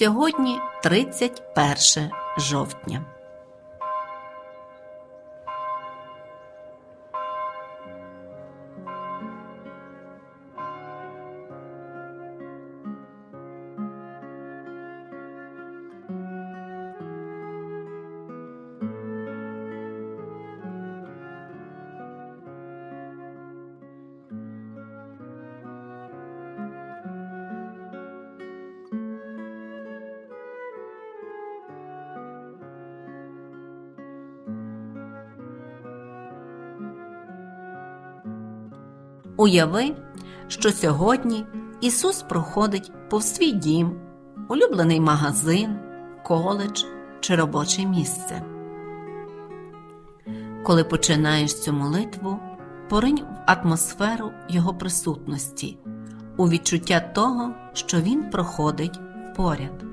Сьогодні 31 жовтня. Уяви, що сьогодні Ісус проходить повз свій дім, улюблений магазин, коледж чи робоче місце. Коли починаєш цю молитву, поринь в атмосферу Його присутності, у відчуття того, що Він проходить поряд.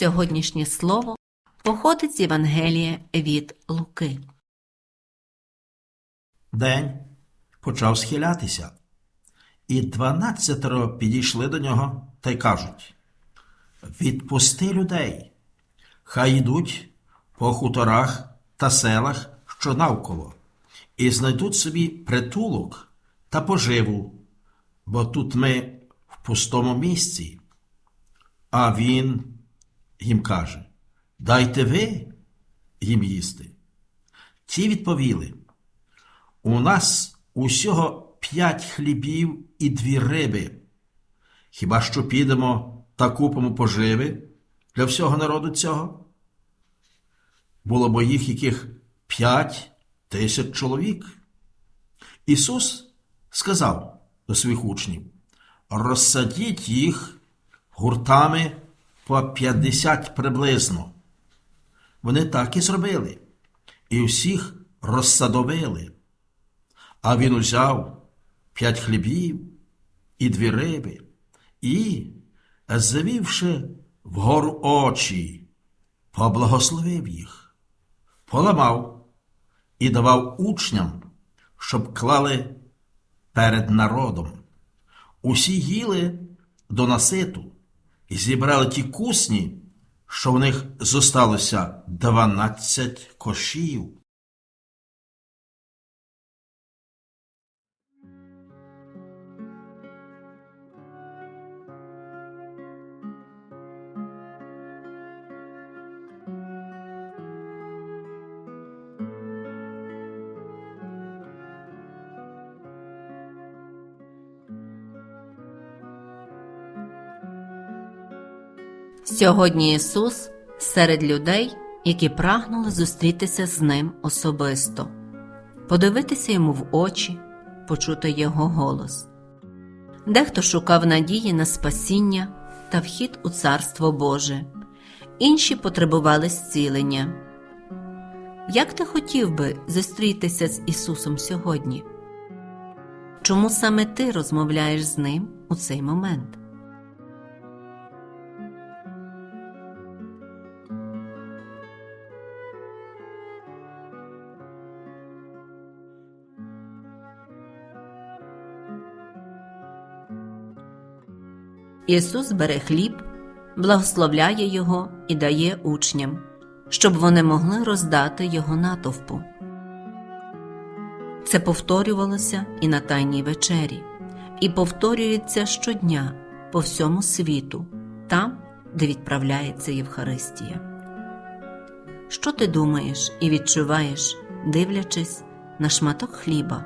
Сьогоднішнє слово походить з Євангелія від Луки. День почав схилятися, і дванадцятеро підійшли до нього та й кажуть Відпусти людей, хай йдуть по хуторах та селах, що навколо, і знайдуть собі притулок та поживу, бо тут ми в пустому місці. А він їм каже Дайте ви їм їсти. Ті відповіли У нас усього п'ять хлібів і дві риби. Хіба що підемо та купимо поживи для всього народу цього? Було бо їх яких п'ять тисяч чоловік. Ісус сказав до своїх учнів: розсадіть їх гуртами по п'ятдесят приблизно. Вони так і зробили, і всіх розсадовили. А він узяв п'ять хлібів і дві риби, і, завівши вгору очі, поблагословив їх, поламав і давав учням, щоб клали перед народом. Усі їли до наситу і зібрали ті кусні, що в них зосталося дванадцять кошів. Сьогодні Ісус серед людей, які прагнули зустрітися з Ним особисто, подивитися йому в очі, почути Його голос. Дехто шукав надії на спасіння та вхід у Царство Боже, інші потребували зцілення. Як ти хотів би зустрітися з Ісусом сьогодні? Чому саме ти розмовляєш з Ним у цей момент? Ісус бере хліб, благословляє його і дає учням, щоб вони могли роздати його натовпу. Це повторювалося і на Тайній вечері, і повторюється щодня по всьому світу, там, де відправляється Євхаристія. Що ти думаєш і відчуваєш, дивлячись на шматок хліба,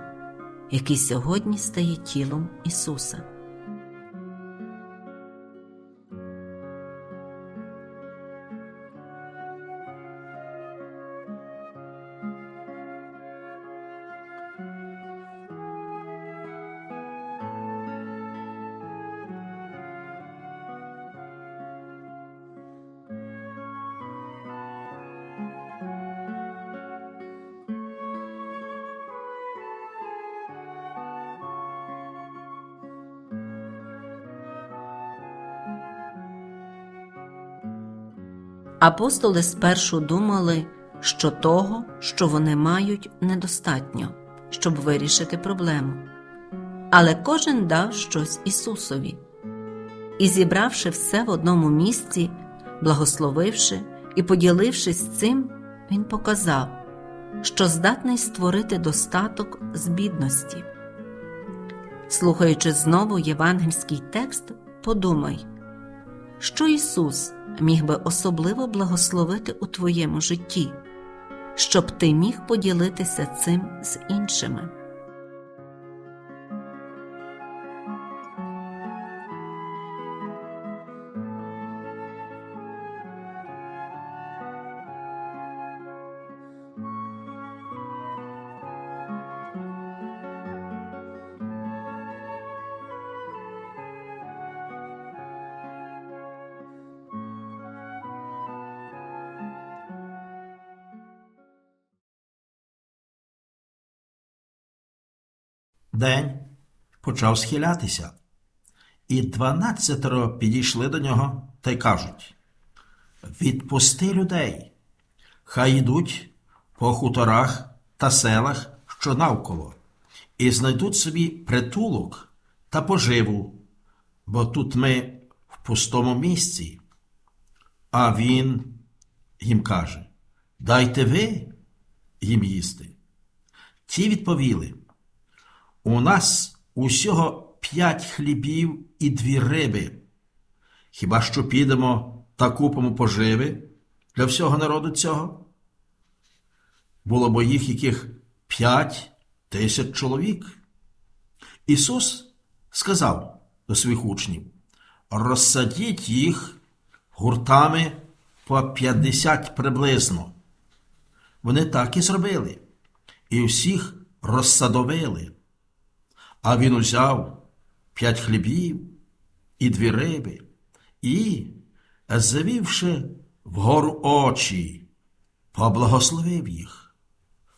який сьогодні стає тілом Ісуса? Апостоли спершу думали, що того, що вони мають, недостатньо, щоб вирішити проблему. Але кожен дав щось Ісусові. І зібравши все в одному місці, благословивши і поділившись цим, Він показав, що здатний створити достаток з бідності. Слухаючи знову євангельський текст, подумай, що Ісус міг би особливо благословити у твоєму житті, щоб ти міг поділитися цим з іншими. День почав схилятися, і дванадцятеро підійшли до нього та й кажуть Відпусти людей, хай йдуть по хуторах та селах, що навколо, і знайдуть собі притулок та поживу, бо тут ми в пустому місці. А він їм каже Дайте ви їм їсти. Ті відповіли У нас усього п'ять хлібів і дві риби. Хіба що підемо та купимо поживи для всього народу цього? Було бо їх яких п'ять тисяч чоловік. Ісус сказав до своїх учнів: розсадіть їх гуртами по п'ятдесят приблизно. Вони так і зробили, і всіх розсадовили. А він узяв п'ять хлібів і дві риби, і, завівши вгору очі, поблагословив їх,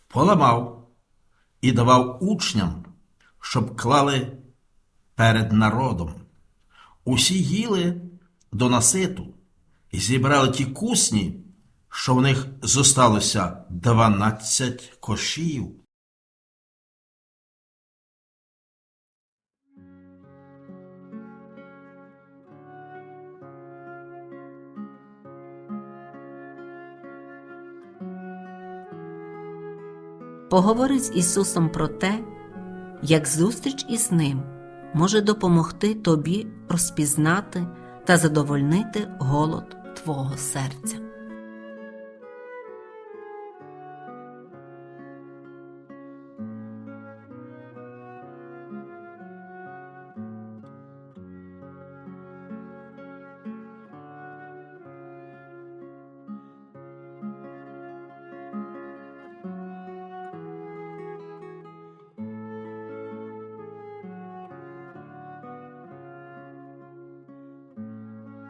поламав і давав учням, щоб клали перед народом. Усі їли до наситу і зібрали ті кусні, що в них зосталося дванадцять кошів. Поговори з Ісусом про те, як зустріч із Ним може допомогти тобі розпізнати та задовольнити голод твого серця.